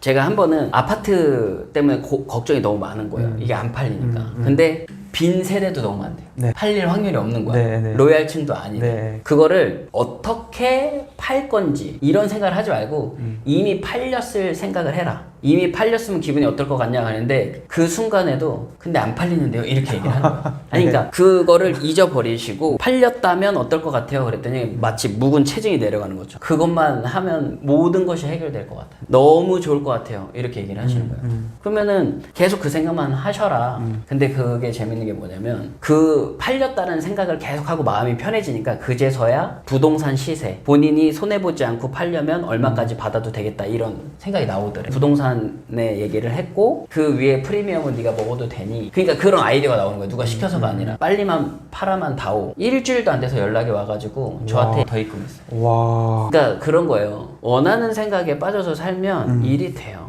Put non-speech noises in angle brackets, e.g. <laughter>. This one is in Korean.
제가 한 번은 아파트 때문에 고- 걱정이 너무 많은 거예요. 이게 안 팔리니까. 근데 빈 세대도 너무 많대요. 네. 팔릴 확률이 없는 거야. 네, 네. 로얄층도 아니고. 네. 그거를 어떻게 팔 건지 이런 생각을 하지 말고 이미 팔렸을 생각을 해라. 이미 팔렸으면 기분이 어떨 것 같냐 하는데 그 순간에도 근데 안 팔리는데요 이렇게 얘기를 하는 거야. <laughs> 아니 그러니까 그거를 잊어버리시고 팔렸다면 어떨 것 같아요 그랬더니 마치 묵은 체증이 내려가는 거죠. 그것만 하면 모든 것이 해결될 것 같아요. 너무 좋을 것 같아요 이렇게 얘기를 하시는 거예요. 그러면은 계속 그 생각만 하셔라. 근데 그게 재밌는 게 뭐냐면 그 팔렸다는 생각을 계속 하고 마음이 편해지니까 그제서야 부동산 시세 본인이 손해 보지 않고 팔려면 얼마까지 받아도 되겠다 이런 생각이 나오더래. 부동산의 얘기를 했고 그 위에 프리미엄은 네가 먹어도 되니. 그러니까 그런 아이디어가 나오는 거예요. 누가 시켜서가 아니라 빨리만 팔아만 다오. 일주일도 안 돼서 연락이 와가지고 저한테 더 입금했어요. 와. 그러니까 그런 거예요. 원하는 생각에 빠져서 살면 일이 돼요.